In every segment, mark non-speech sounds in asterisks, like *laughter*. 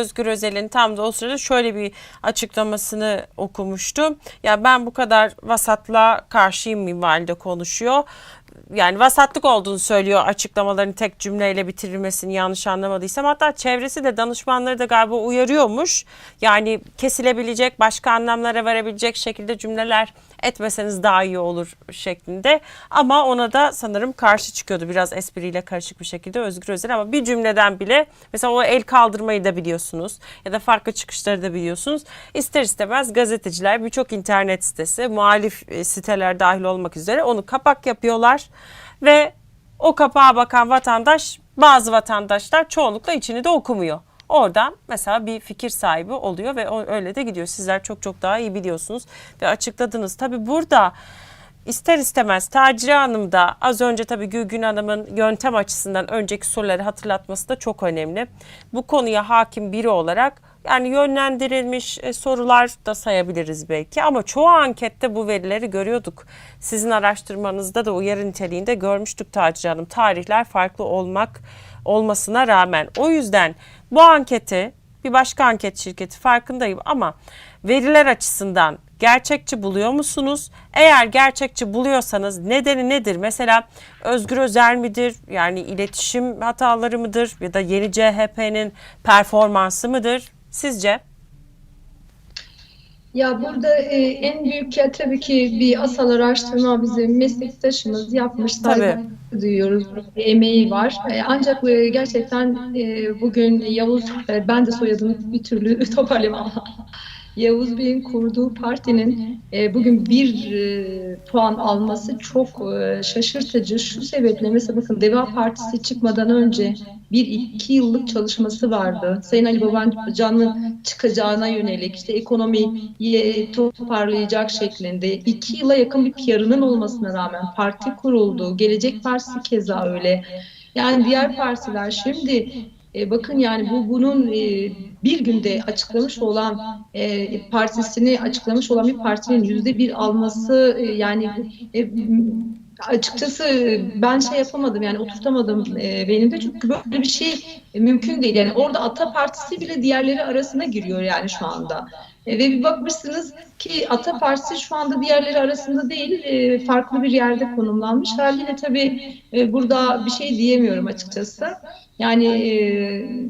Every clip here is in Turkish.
Özgür Özel'in tam da o sırada şöyle bir açıklamasını okumuştum. Ya ben bu kadar vasatlığa karşıyım minvalde konuşuyor. Yani vasatlık olduğunu söylüyor açıklamaların tek cümleyle bitirilmesini yanlış anlamadıysam. Hatta çevresi de danışmanları da galiba uyarıyormuş. Yani kesilebilecek başka anlamlara varabilecek şekilde cümleler etmeseniz daha iyi olur şeklinde. Ama ona da sanırım karşı çıkıyordu biraz espriyle karışık bir şekilde Özgür Özel ama bir cümleden bile mesela o el kaldırmayı da biliyorsunuz ya da farklı çıkışları da biliyorsunuz. İster istemez gazeteciler birçok internet sitesi muhalif e, siteler dahil olmak üzere onu kapak yapıyorlar ve o kapağa bakan vatandaş bazı vatandaşlar çoğunlukla içini de okumuyor. Oradan mesela bir fikir sahibi oluyor ve öyle de gidiyor. Sizler çok çok daha iyi biliyorsunuz ve açıkladınız. Tabii burada ister istemez Tacire Hanım da az önce tabii Gülgün Hanım'ın yöntem açısından önceki soruları hatırlatması da çok önemli. Bu konuya hakim biri olarak yani yönlendirilmiş e, sorular da sayabiliriz belki ama çoğu ankette bu verileri görüyorduk. Sizin araştırmanızda da uyarı niteliğinde görmüştük Tacire Hanım. Tarihler farklı olmak olmasına rağmen. O yüzden bu anketi bir başka anket şirketi farkındayım ama veriler açısından gerçekçi buluyor musunuz? Eğer gerçekçi buluyorsanız nedeni nedir? Mesela Özgür Özel midir? Yani iletişim hataları mıdır? Ya da yeni CHP'nin performansı mıdır? Sizce? Ya burada e, en büyük ya tabii ki bir asal araştırma bizim meslektaşımız yapmış. Saygı duyuyoruz. Emeği var. E, ancak e, gerçekten e, bugün Yavuz, e, ben de soyadını bir türlü *laughs* toparlayamam. Yavuz Bey'in kurduğu partinin e, bugün bir e, puan alması çok e, şaşırtıcı. Şu sebeple mesela bakın Deva Partisi çıkmadan önce bir iki yıllık çalışması vardı. Sayın Ali Babacan'ın çıkacağına yönelik işte ekonomiyi toparlayacak şeklinde iki yıla yakın bir PR'ının olmasına rağmen parti kuruldu. Gelecek Partisi keza öyle. Yani diğer partiler şimdi e, bakın yani bu bunun e, bir günde açıklamış olan e, partisini açıklamış olan bir partinin yüzde bir alması e, yani e, açıkçası ben şey yapamadım yani oturtamadım e, beynimde çünkü böyle bir şey mümkün değil. Yani orada Ata Partisi bile diğerleri arasına giriyor yani şu anda. E, ve bir bakmışsınız ki Ata Partisi şu anda diğerleri arasında değil, e, farklı bir yerde konumlanmış. Haliyle tabii e, burada bir şey diyemiyorum açıkçası. Yani e,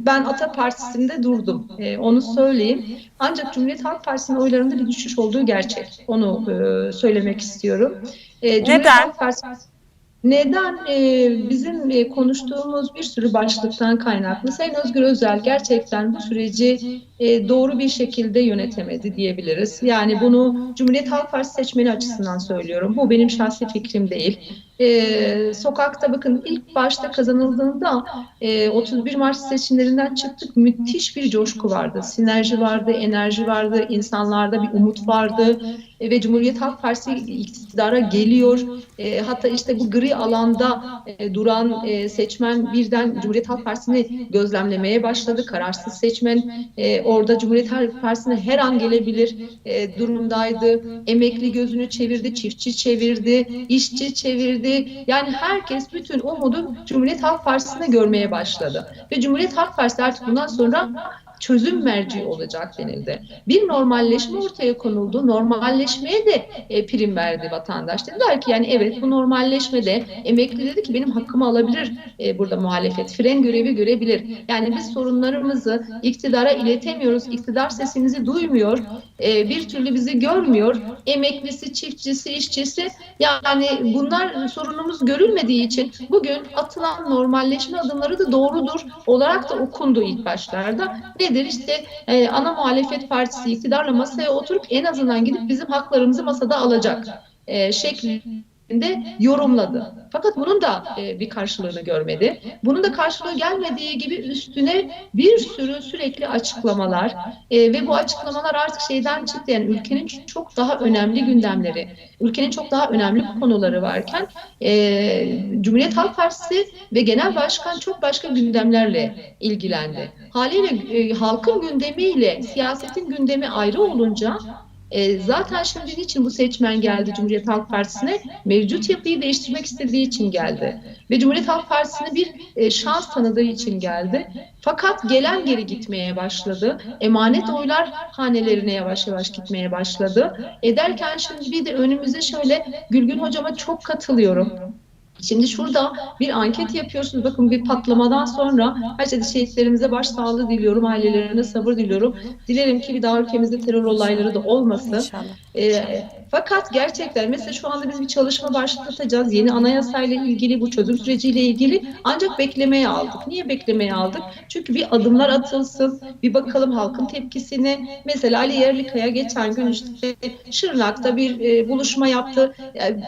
ben Ata Partisi'nde durdum, e, onu söyleyeyim. Ancak Cumhuriyet Halk Partisi'nin oylarında bir düşüş olduğu gerçek. Onu e, söylemek istiyorum. E, Cumhuriyet Neden? Halk Partisi neden e, bizim e, konuştuğumuz bir sürü başlıktan kaynaklı Sayın Özgür Özel gerçekten bu süreci e, doğru bir şekilde yönetemedi diyebiliriz. Yani bunu Cumhuriyet Halk Partisi seçmeni açısından söylüyorum. Bu benim şahsi fikrim değil. E, sokakta bakın ilk başta kazanıldığında e, 31 Mart seçimlerinden çıktık. Müthiş bir coşku vardı. Sinerji vardı, enerji vardı, insanlarda bir umut vardı. E, ve Cumhuriyet Halk Partisi iktidara geliyor. E, hatta işte bu gri alanda e, duran e, seçmen birden Cumhuriyet Halk Partisi'ni gözlemlemeye başladı. Kararsız seçmen e, orada Cumhuriyet Halk Partisi'ne her an gelebilir e, durumdaydı. Emekli gözünü çevirdi, çiftçi çevirdi, işçi çevirdi. Yani herkes bütün umudu Cumhuriyet Halk Partisi'ne görmeye başladı. Ve Cumhuriyet Halk Partisi artık bundan sonra çözüm merci olacak denildi. Bir normalleşme ortaya konuldu. Normalleşmeye de e, prim verdi vatandaş. Dediler ki yani evet bu normalleşmede emekli dedi ki benim hakkımı alabilir e, burada muhalefet. Fren görevi görebilir. Yani biz sorunlarımızı iktidara iletemiyoruz. İktidar sesimizi duymuyor. E, bir türlü bizi görmüyor. Emeklisi, çiftçisi, işçisi yani bunlar sorunumuz görülmediği için bugün atılan normalleşme adımları da doğrudur olarak da okundu ilk başlarda. Nedir? İşte e, ana muhalefet partisi iktidarla masaya oturup en azından gidip bizim haklarımızı masada alacak e, şeklinde yorumladı. Fakat bunun da e, bir karşılığını görmedi. Bunun da karşılığı gelmediği gibi üstüne bir sürü sürekli açıklamalar e, ve bu açıklamalar artık şeyden çıktı yani ülkenin çok daha önemli gündemleri, ülkenin çok daha önemli konuları varken e, Cumhuriyet Halk Partisi ve Genel Başkan çok başka gündemlerle ilgilendi. Haliyle e, halkın gündemiyle siyasetin gündemi ayrı olunca E, zaten şimdi niçin bu seçmen geldi Cumhuriyet Halk Partisi'ne? Mevcut yapıyı değiştirmek istediği için geldi. Ve Cumhuriyet Halk Partisi'ne bir e, şans tanıdığı için geldi. Fakat gelen geri gitmeye başladı. Emanet oylar hanelerine yavaş yavaş gitmeye başladı. Ederken şimdi bir de önümüze şöyle Gülgün hocama çok katılıyorum. Şimdi şurada bir anket yapıyorsunuz. Bakın bir patlamadan sonra her şeyde şehitlerimize başsağlığı diliyorum. Ailelerine sabır diliyorum. Dilerim ki bir daha ülkemizde terör olayları da olmasın. İnşallah. E, fakat gerçekten mesela şu anda biz bir çalışma başlatacağız. Yeni anayasayla ilgili bu çözüm süreciyle ilgili ancak beklemeye aldık. Niye beklemeye aldık? Çünkü bir adımlar atılsın. Bir bakalım halkın tepkisini. Mesela Ali Yerlikaya geçen gün işte Şırnak'ta bir e, buluşma yaptı. Yani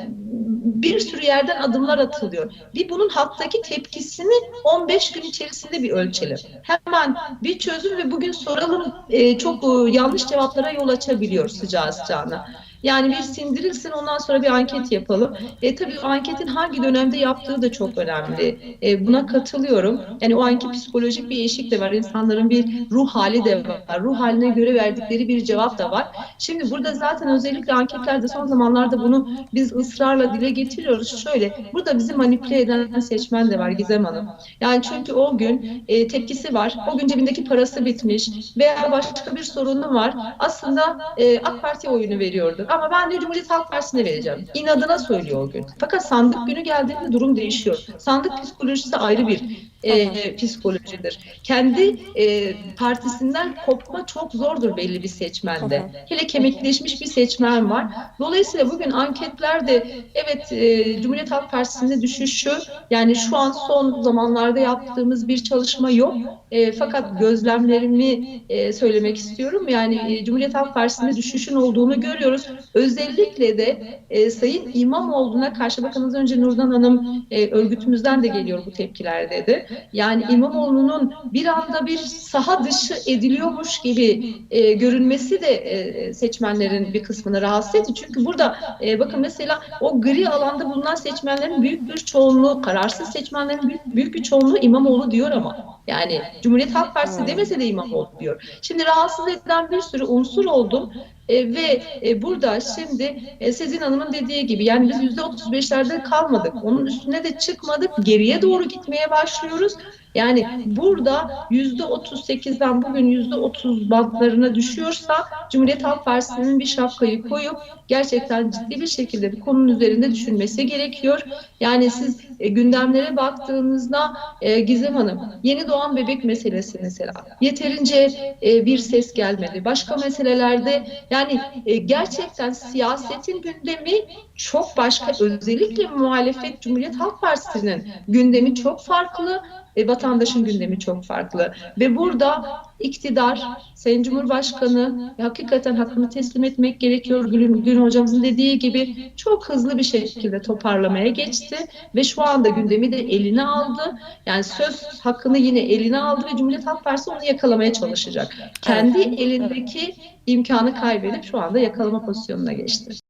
bir sürü yerden adımlar atılıyor. Bir bunun halktaki tepkisini 15 gün içerisinde bir ölçelim. Hemen bir çözüm ve bugün soralım e, çok e, yanlış cevaplara yol açabiliyor sıcağı sıcağına. Yani bir sindirilsin ondan sonra bir anket yapalım. E, tabii anketin hangi dönemde yaptığı da çok önemli. E, buna katılıyorum. Yani o anki psikolojik bir eşik de var. İnsanların bir ruh hali de var. Ruh haline göre verdikleri bir cevap da var. Şimdi burada zaten özellikle anketlerde son zamanlarda bunu biz ısrarla dile getiriyoruz. Şöyle, burada bizi manipüle eden seçmen de var Gizem Hanım. Yani çünkü o gün e, tepkisi var. O gün cebindeki parası bitmiş veya başka bir sorunu var. Aslında e, AK Parti'ye oyunu veriyordu. Ama ben de Cumhuriyet Halk Partisi'ne vereceğim. İnadına söylüyor o gün. Fakat sandık günü geldiğinde durum değişiyor. Sandık psikolojisi ayrı bir e, psikolojidir. Kendi e, partisinden kopma çok zordur belli bir seçmende. Hele kemikleşmiş bir seçmen var. Dolayısıyla bugün anketlerde evet e, Cumhuriyet Halk Partisi'nde düşüşü yani şu an son zamanlarda yaptığımız bir çalışma yok. E, fakat gözlemlerimi e, söylemek istiyorum. Yani e, Cumhuriyet Halk Partisi'nde düşüşün olduğunu görüyoruz. Özellikle de e, Sayın İmamoğlu'na karşı bakın az önce Nurdan Hanım e, örgütümüzden de geliyor bu tepkiler dedi. Yani İmamoğlu'nun bir anda bir saha dışı ediliyormuş gibi e, görünmesi de e, seçmenlerin bir kısmını rahatsız etti. Çünkü burada e, bakın mesela o gri alanda bulunan seçmenlerin büyük bir çoğunluğu, kararsız seçmenlerin büyük, büyük bir çoğunluğu İmamoğlu diyor ama. Yani Cumhuriyet Halk Partisi demese de İmamoğlu diyor. Şimdi rahatsız eden bir sürü unsur oldu. E, ve e, burada şimdi e, Sezin Hanım'ın dediği gibi yani biz yüzde 35'lerde kalmadık. Onun üstüne de çıkmadık. Geriye doğru gitmeye başlıyoruz. Yani burada yüzde 38'den bugün yüzde 30 bantlarına düşüyorsa Cumhuriyet Halk Partisi'nin bir şapkayı koyup gerçekten ciddi bir şekilde bir konunun üzerinde düşünmesi gerekiyor. Yani siz e, gündemlere baktığınızda e, Gizem Hanım yeni doğan bebek meselesi mesela yeterince e, bir ses gelmedi. Başka meselelerde yani e, gerçekten siyasetin gündemi çok başka. Özellikle muhalefet Cumhuriyet Halk Partisi'nin gündemi çok farklı. E, vatandaşın gündemi çok farklı. Ve burada iktidar, Sayın Cumhurbaşkanı hakikaten hakkını teslim etmek gerekiyor. Gülün, Gülün hocamızın dediği gibi çok hızlı bir şekilde toparlamaya geçti ve şu anda gündemi de eline aldı. Yani söz hakkını yine eline aldı ve Cumhuriyet Halk Partisi onu yakalamaya çalışacak. Kendi elindeki imkanı kaybedip şu anda yakalama pozisyonuna geçti.